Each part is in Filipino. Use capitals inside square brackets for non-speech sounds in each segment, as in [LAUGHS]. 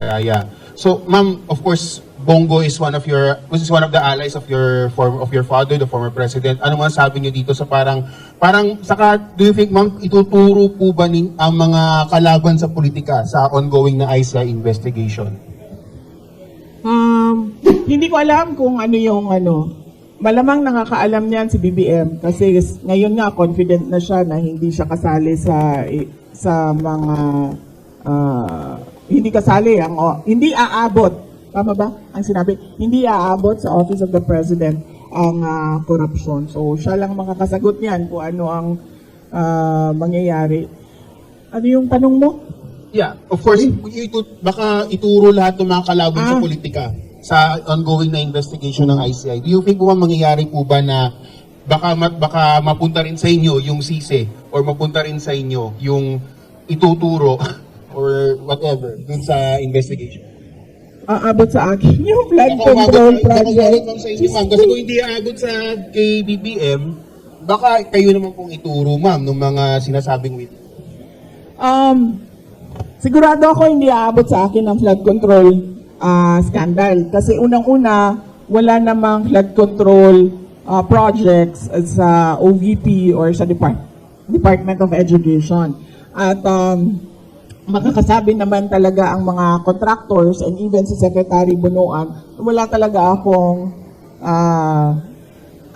Raya. So, ma'am, of course, Bongo is one of your, which is one of the allies of your form of your father, the former president. Ano man sabi niyo dito sa parang, parang, saka, do you think, ma'am, ituturo po ba nin, ang mga kalaban sa politika sa ongoing na ICI investigation? Um, hindi ko alam kung ano yung ano. Malamang nakakaalam niyan si BBM kasi ngayon nga confident na siya na hindi siya kasali sa sa mga ah, hindi kasali ang o- hindi aabot. Tama ba ang sinabi? Hindi aabot sa office of the president ang ah, corruption. So siya lang makakasagot niyan kung ano ang ah, mangyayari. Ano yung tanong mo? Yeah, of course, itu, baka ituro lahat ng mga kalaban sa Ah. politika sa ongoing na investigation ng ICI. Do you think ba mangyayari po ba na baka baka mapunta rin sa inyo yung sise or mapunta rin sa inyo yung ituturo or whatever dun sa investigation? aabot sa akin [LAUGHS] yung flood Baka umabot, control baka umabot project lang sa inyo, ma'am. Kasi kung hindi aabot sa kay BBM, baka kayo naman pong ituro, ma'am, ng mga sinasabing witness. Um, sigurado ako hindi aabot sa akin ang flood control ah, scandal. Kasi unang-una, wala namang flood control ah, projects sa OVP or sa Depart- Department of Education. At um, makakasabi naman talaga ang mga contractors and even si Secretary Bunuan, wala talaga akong ah,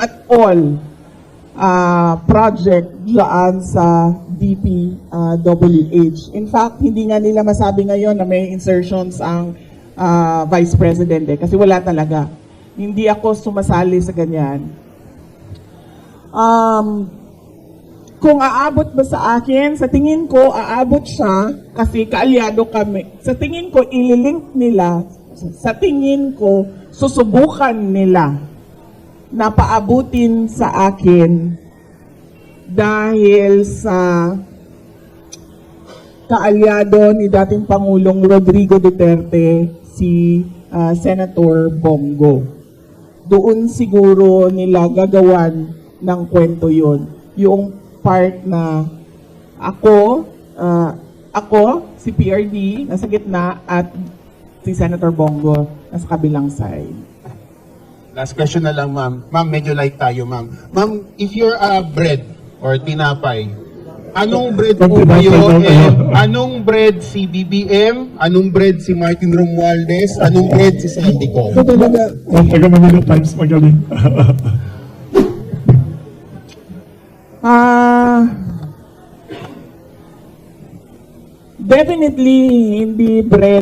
at all uh, project dyan sa DPWH. In fact, hindi nga nila masabi ngayon na may insertions ang uh, Vice President eh, kasi wala talaga. Hindi ako sumasali sa ganyan. Um, kung aabot ba sa akin, sa tingin ko, aabot siya kasi kaalyado kami. Sa tingin ko, ililink nila, sa tingin ko, susubukan nila na paabutin sa akin dahil sa kaalyado ni dating Pangulong Rodrigo Duterte, si ah, Senator Bongo. Doon siguro nila gagawan ng kwento yon Yung part na ako, ah, ako, si PRD, nasa gitna, at si Senator Bongo nasa kabilang side. Last question na lang, ma'am. Ma'am, medyo light tayo, ma'am. Ma'am, if you're a bread or tinapay, anong bread po kayo? Eh, anong bread si BBM? Anong bread si Martin Romualdez? Anong bread si Sandy Ko? Ito talaga, Ang taga Manila Times magaling. Ah, definitely hindi bread